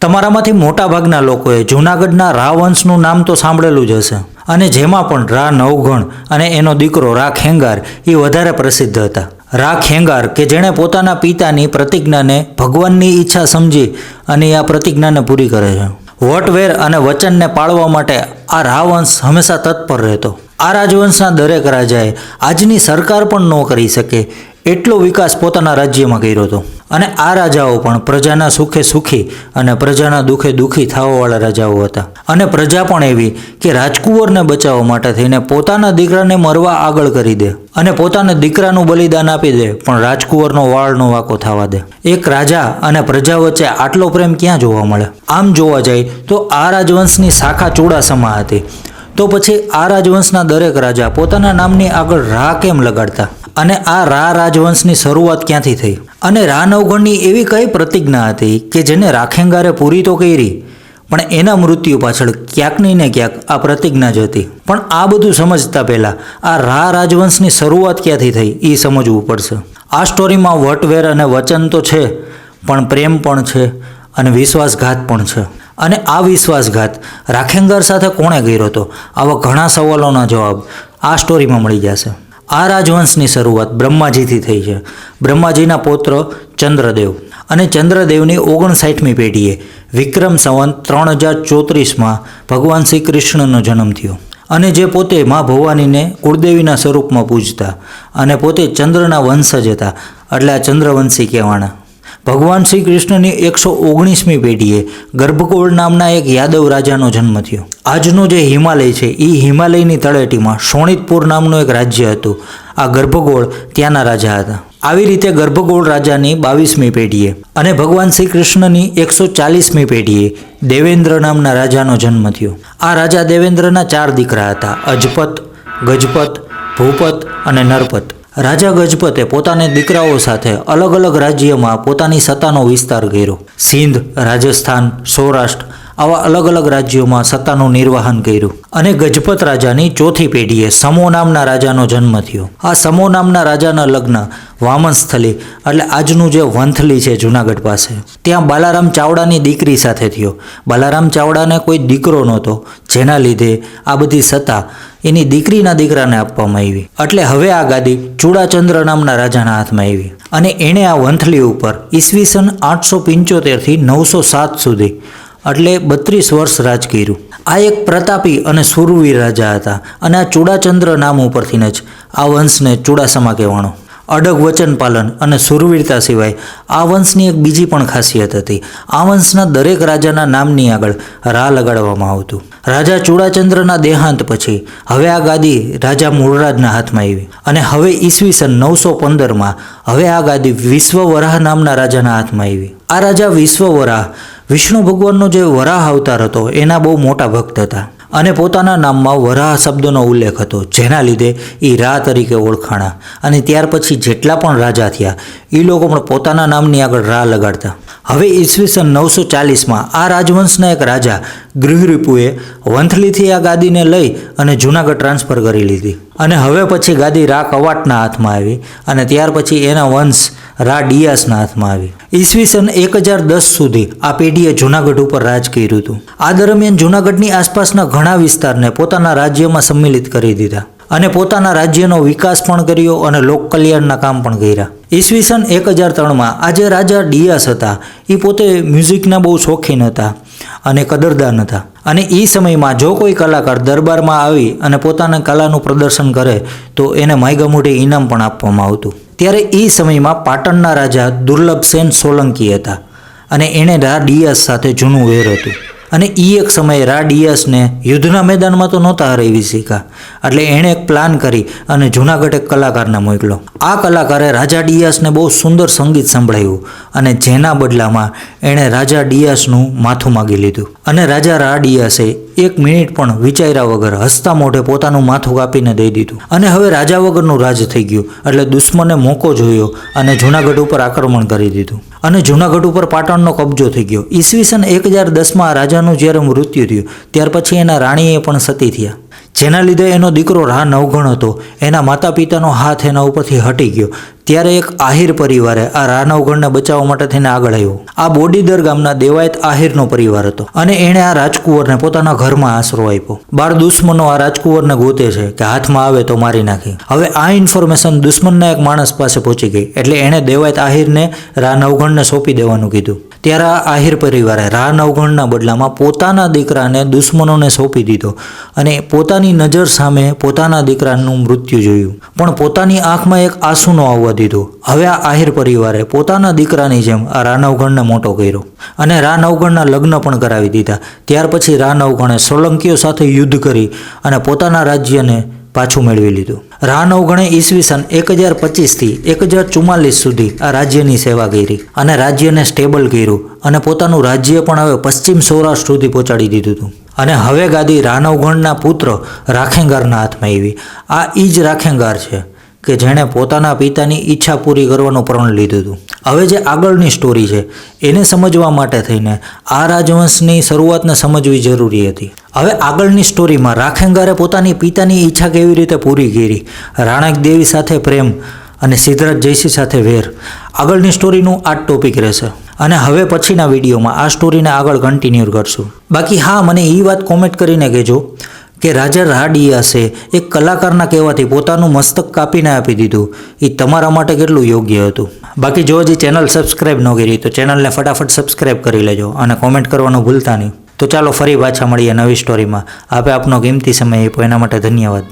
તમારામાંથી મોટાભાગના લોકોએ જૂનાગઢના રા વંશનું નામ તો સાંભળેલું જ હશે. અને જેમાં પણ રા નવઘણ અને એનો દીકરો રા ખેંગાર એ વધારે પ્રસિદ્ધ હતા. રા ખેંગાર કે જેણે પોતાના પિતાની પ્રતિજ્ઞાને ભગવાનની ઈચ્છા સમજી અને આ પ્રતિજ્ઞાને પૂરી કરે છે. વટવેર અને વચનને પાળવા માટે આ રાવંશ હંમેશા તત્પર રહેતો. આ રાજવંશના દરેક રાજાએ આજની સરકાર પણ ન કરી શકે એટલો વિકાસ પોતાના રાજ્યમાં કર્યો હતો. અને આ રાજાઓ પણ પ્રજાના સુખે સુખી અને પ્રજાના દુઃખે દુઃખી થવાવાળા રાજાઓ હતા. અને પ્રજા પણ એવી કે રાજકુંવરને બચાવવા માટે થઈને પોતાના દીકરાને મરવા આગળ કરી દે અને પોતાના દીકરાનું બલિદાન આપી દે, પણ રાજકુંવરનો વાળનો વાકો થવા દે. એક રાજા અને પ્રજા વચ્ચે આટલો પ્રેમ ક્યાં જોવા મળે? આમ જોવા જાય તો આ રાજવંશની શાખા ચૂડાસમા હતી. તો પછી આ રાજવંશના દરેક રાજા પોતાના નામની આગળ રાહ કેમ લગાડતા? અને આ રા રાજવંશની શરૂઆત ક્યાંથી થઈ? અને રા નવગણની એવી કઈ પ્રતિજ્ઞા હતી કે જેને રાખેંગારે પૂરી તો કરી, પણ એના મૃત્યુ પાછળ ક્યાંક ને ક્યાંક આ પ્રતિજ્ઞા જ હતી. પણ આ બધું સમજતા પહેલાં આ રા રાજવંશની શરૂઆત ક્યાંથી થઈ એ સમજવું પડશે. આ સ્ટોરીમાં વટવેર અને વચન તો છે, પણ પ્રેમ પણ છે અને વિશ્વાસઘાત પણ છે. અને આ વિશ્વાસઘાત રાખેંગર સાથે કોણે કર્યો હતો? આવા ઘણા સવાલોના જવાબ આ સ્ટોરીમાં મળી જશે. આ રાજવંશની શરૂઆત બ્રહ્માજીથી થઈ છે. બ્રહ્માજીના પૌત્ર ચંદ્રદેવ અને ચંદ્રદેવની ઓગણસાઠમી પેઢીએ વિક્રમ સંવંત ત્રણ હજાર ચોત્રીસમાં ભગવાન શ્રી કૃષ્ણનો જન્મ થયો અને જે પોતે મા ભવાનીને કુળદેવીના સ્વરૂપમાં પૂજતા અને પોતે ચંદ્રના વંશજ હતા. એટલે આ ચંદ્રવંશી કહેવાના. ભગવાન શ્રી કૃષ્ણની એકસો ઓગણીસમી પેઢીએ ગર્ભકોળ નામના એક યાદવ રાજાનો જન્મ થયો. આજનો જે હિમાલય છે એ હિમાલયની તળેટીમાં શોણિતપુર નામનું એક રાજ્ય હતું. આ ગર્ભગોળ ત્યાંના રાજા હતા. આવી રીતે ગર્ભગોળ રાજાની બાવીસમી પેઢીએ અને ભગવાન શ્રી કૃષ્ણની એકસો ચાલીસમી પેઢીએ દેવેન્દ્ર નામના રાજાનો જન્મ થયો. આ રાજા દેવેન્દ્રના ચાર દીકરા હતા, અજપત, ગજપત, ભૂપત અને નરપત. રાજા ગજપતે પોતાના દીકરાઓ સાથે અલગ અલગ રાજ્યમાં પોતાની સત્તાનો વિસ્તાર કર્યો. સિંધ, રાજસ્થાન, સૌરાષ્ટ્ર આવા અલગ અલગ રાજ્યોમાં સત્તાનું નિર્વહન કર્યું. અને ગજપત રાજાની ચોથી પેઢીએ સમો નામના રાજાનો જન્મ થયો. આ સમો નામના રાજાના લગ્ન વામનસ્થલી એટલે આજનું જે વંથલી છે જુનાગઢ પાસે. ત્યાં બાલારામ ચાવડાની દીકરી સાથે થયો. બાલારામ ચાવડાને કોઈ દીકરો નહોતો. જેના લીધે આ બધી સત્તા એની દીકરીના દીકરાને આપવામાં આવી. એટલે હવે આ ગાદી ચૂડાચંદ્ર નામના રાજાના હાથમાં આવી. અને એણે આ વંથલી ઉપર ઈસવીસન આઠસો પંચોતેરથી નવસો સાત સુધી એટલે બત્રીસ વર્ષ રાજ કર્યું. આ એક પ્રતાપી અને સુરવીર રાજા હતા અને આ ચૂડાચંદ્ર નામ ઉપરથી જ આ વંશને ચૂડાસમા કહેવાનો અડગ વચન પાલન અને સુરવીરતા સિવાય આ વંશની એક બીજી પણ ખાસિયત હતી. આ વંશના દરેક રાજાના નામની આગળ રા લગાડવામાં આવતું. રાજા ચૂડાચંદ્રના દેહાંત પછી હવે આ ગાદી રાજા મૂળરાજના હાથમાં આવી અને હવે ઈસવીસન નવસો પંદરમાં હવે આ ગાદી વિશ્વવરાહ નામના રાજાના હાથમાં આવી. આ રાજા વિશ્વવરાહ વિષ્ણુ ભગવાનનો જે વરાહ અવતાર હતો, એના બહુ મોટા ભક્ત હતા. અને પોતાના નામમાં વરાહ શબ્દનો ઉલ્લેખ હતો, જેના લીધે એ રા તરીકે ઓળખાણા. અને ત્યાર પછી જેટલા પણ રાજા થયા એ લોકો પણ પોતાના નામની આગળ રા લગાડતા. હવે ઈસવીસન નવસો ચાલીસમાં આ રાજવંશના એક રાજા ગૃહરીપુએ વંથલીથી આ ગાદીને લઈ અને જૂનાગઢ ટ્રાન્સફર કરી લીધી. અને હવે પછી ગાદી રા કવાટના હાથમાં આવી. અને ત્યાર પછી એના વંશ રા ડિયાસના હાથમાં આવી. ઈસવીસન એક હજાર દસ સુધી આ પેઢીએ જૂનાગઢ ઉપર રાજ કર્યું હતું. આ દરમિયાન જૂનાગઢની આસપાસના ઘણા વિસ્તારને પોતાના રાજ્યમાં સંમિલિત કરી દીધા અને પોતાના રાજ્યનો વિકાસ પણ કર્યો અને લોક કલ્યાણના કામ પણ કર્યા. ઈસવીસન એક હજાર ત્રણમાં આ જે રાજા ડિયાસ હતા. એ પોતે મ્યુઝિકના બહુ શોખીન હતા અને કદરદાન હતા. અને એ સમયમાં જો કોઈ કલાકાર દરબારમાં આવી અને પોતાના કલાનું પ્રદર્શન કરે તો એને માયગા મોટી ઇનામ પણ આપવામાં આવતું. ત્યારે એ સમયમાં પાટણના રાજા દુર્લભસેન સોલંકી હતા અને એણે રા ડિયાસ સાથે જૂનું વેર હતું. અને એ એક સમયે રા ડિયાસને યુદ્ધના મેદાનમાં તો નહોતા હરાવી શીખા એટલે એણે એક પ્લાન કરી અને જૂનાગઢ એક કલાકારને મોકલો આ કલાકારે રાજા ડિયાસને બહુ સુંદર સંગીત સંભળાવ્યું અને જેના બદલામાં એણે રાજા ડિયાસનું માથું માગી લીધું. અને રાજા રા ડિયાસે એક મિનિટ પણ વિચાર્યા વગર હસતા મોઢે પોતાનું માથું કાપીને દઈ દીધું. અને હવે રાજા વગરનું રાજ થઈ ગયું, એટલે દુશ્મને મોકો જોયો અને જૂનાગઢ ઉપર આક્રમણ કરી દીધું. અને જૂનાગઢ ઉપર પાટણનો કબજો થઈ ગયો. ઈસવીસન એક હજાર દસમાં રાજાનું જ્યારે મૃત્યુ થયું, ત્યાર પછી એના રાણીએ પણ સતી થયા. જેના લીધે એનો દીકરો રાહ નવગણ હતો. એના માતા પિતાનો હાથ એના ઉપરથી હટી ગયો. ત્યારે એક આહિર પરિવારે આ રાહ નવગણને બચાવવા માટે થઈને આગળ આવ્યો. આ બોડીદર ગામના દેવાયત આહિરનો પરિવાર હતો અને એણે આ રાજકુંવરને પોતાના ઘરમાં આશરો આપ્યો. બાર દુશ્મનો આ રાજકુંવરને ગોતે છે કે હાથમાં આવે તો મારી નાખે. હવે આ ઇન્ફોર્મેશન દુશ્મનના એક માણસ પાસે પહોંચી ગઈ. એટલે એણે દેવાયત આહિરને રાહ નવગણને સોંપી દેવાનું કીધું. ત્યારે આ આહિર પરિવારે રાન નવગણના બદલામાં પોતાના દીકરાને દુશ્મનોને સોંપી દીધો અને પોતાની નજર સામે પોતાના દીકરાનું મૃત્યુ જોયું. પણ પોતાની આંખમાં એક આંસુનો આવવા દીધો. હવે આ આહિર પરિવારે પોતાના દીકરાની જેમ આ રાન અવગણને મોટો કર્યો અને રાન અવગણના લગ્ન પણ કરાવી દીધા. ત્યાર પછી રાન અવગણે સોલંકીઓ સાથે યુદ્ધ કરી અને પોતાના રાજ્યને પાછું મેળવી લીધું. રા નવગણે ઈસવીસન એક હજાર પચીસથી એક હજાર ચુમ્માલીસ સુધી આ રાજ્યની સેવા કરી અને રાજ્યને સ્ટેબલ કર્યું અને પોતાનું રાજ્ય પણ હવે પશ્ચિમ સૌરાષ્ટ્ર સુધી પહોંચાડી દીધું હતું. અને હવે ગાદી રાનવગણના પુત્ર રાખેંગારના હાથમાં આવી. આ ઈ જ રાખેંગાર છે. કે જેણે પોતાના પિતાની ઈચ્છા પૂરી કરવાનું પ્રણ લીધું હતું. હવે જે આગળની સ્ટોરી છે, એને સમજવા માટે થઈને આ રાજવંશની શરૂઆતને સમજવી જરૂરી હતી. હવે આગળની સ્ટોરીમાં રાખેંગારે પોતાની પિતાની ઈચ્છા કેવી રીતે પૂરી કરી, રાણક દેવી સાથે પ્રેમ અને સિદ્ધરાજ જયસિંહ સાથે વેર. આગળની સ્ટોરીનું આ ટોપિક રહેશે. અને હવે પછીના વિડીયોમાં આ સ્ટોરીને આગળ કન્ટિન્યુ કરશું. બાકી હા, મને એ વાત કોમેન્ટ કરીને કહેજો. કે રાજા રાડિયાસે એક કલાકારના કહેવાથી પોતાનું મસ્તક કાપીને આપી દીધું. એ તમારા માટે કેટલું યોગ્ય હતું? બાકી જો હજી ચેનલ સબસ્ક્રાઈબ ન કરી તો ચેનલને ફટાફટ સબસ્ક્રાઈબ કરી લેજો અને કોમેન્ટ કરવાનું ભૂલતા નહીં. તો ચાલો ફરી પાછા મળીએ નવી સ્ટોરીમાં આપે આપનો કિંમતી સમય આપ્યો, એના માટે ધન્યવાદ.